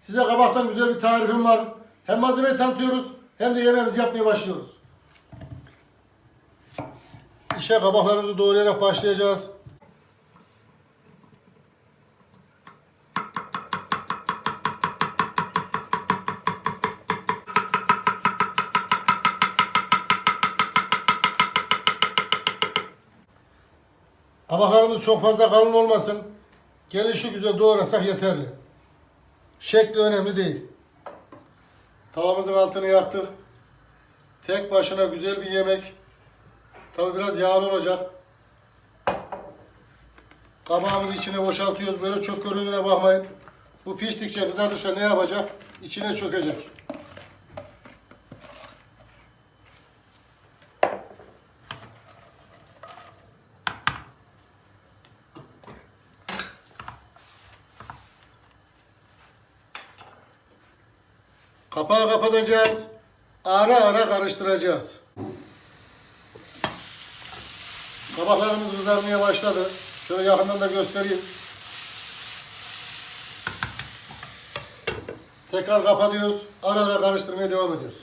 Size kabaktan güzel bir tarifim var. Hem malzemeyi tanıtıyoruz hem de yemeğimizi yapmaya başlıyoruz. İşe kabaklarımızı doğrayarak başlayacağız. Kabaklarımız çok fazla kalın olmasın. Gelişi güzel doğrasak yeterli. Şekli önemli değil. Tavamızın altını yaktık. Tek başına güzel bir yemek. Tabi biraz yağlı olacak. Kabağımızı içine boşaltıyoruz. Böyle çok göründüğüne bakmayın. Bu piştikçe kızardıkça ne yapacak? İçine çökecek. Kapağı kapatacağız. Ara ara karıştıracağız. Kabaklarımız kızarmaya başladı. Şöyle yakından da göstereyim. Tekrar kapatıyoruz. Ara ara karıştırmaya devam ediyoruz.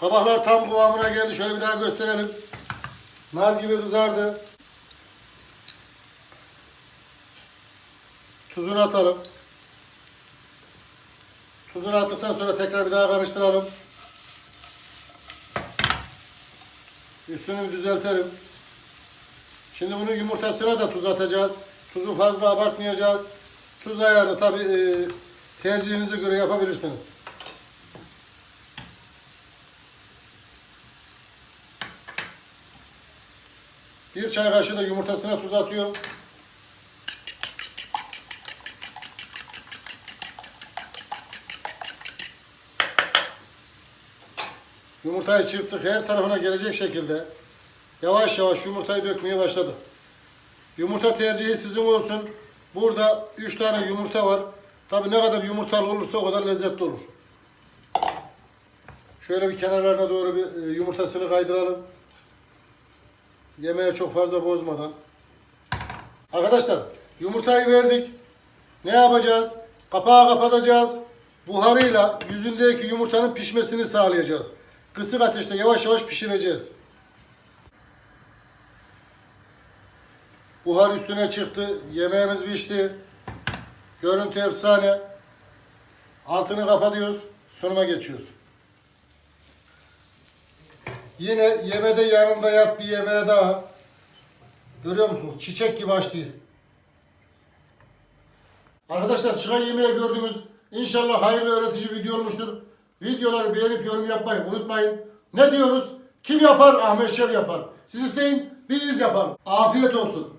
Kabaklar tam kıvamına geldi. Şöyle bir daha gösterelim. Nar gibi kızardı. Tuzunu atalım. Tuzunu attıktan sonra tekrar bir daha karıştıralım. Üstünü düzeltelim. Şimdi bunun yumurtasına da tuz atacağız. Tuzu fazla abartmayacağız. Tuz ayarı tabi tercihinize göre yapabilirsiniz. Bir çay kaşığı da yumurtasına tuz atıyor. Yumurtayı çırptık her tarafına gelecek şekilde yavaş yavaş yumurtayı dökmeye başladı. Yumurta tercihi sizin olsun. Burada 3 tane yumurta var. Tabi ne kadar yumurtalı olursa o kadar lezzetli olur. Şöyle bir kenarlarına doğru bir e, yumurtasını kaydıralım. Yemeğe çok fazla bozmadan. Arkadaşlar yumurtayı verdik. Ne yapacağız? Kapağı kapatacağız. Buharıyla yüzündeki yumurtanın pişmesini sağlayacağız. Kısık ateşte yavaş yavaş pişireceğiz. Buhar üstüne çıktı. Yemeğimiz pişti. Görüntü efsane. Altını kapatıyoruz. Sunuma geçiyoruz. Yine yemede yanında yat bir yemeğe daha. Görüyor musunuz? Çiçek gibi açtı. Arkadaşlar çıkan yemeği gördünüz. İnşallah hayırlı öğretici video olmuştur. Videoları beğenip yorum yapmayı unutmayın. Ne diyoruz? Kim yapar? Ahmet Şev yapar. Siz isteyin, biz yapalım. Afiyet olsun.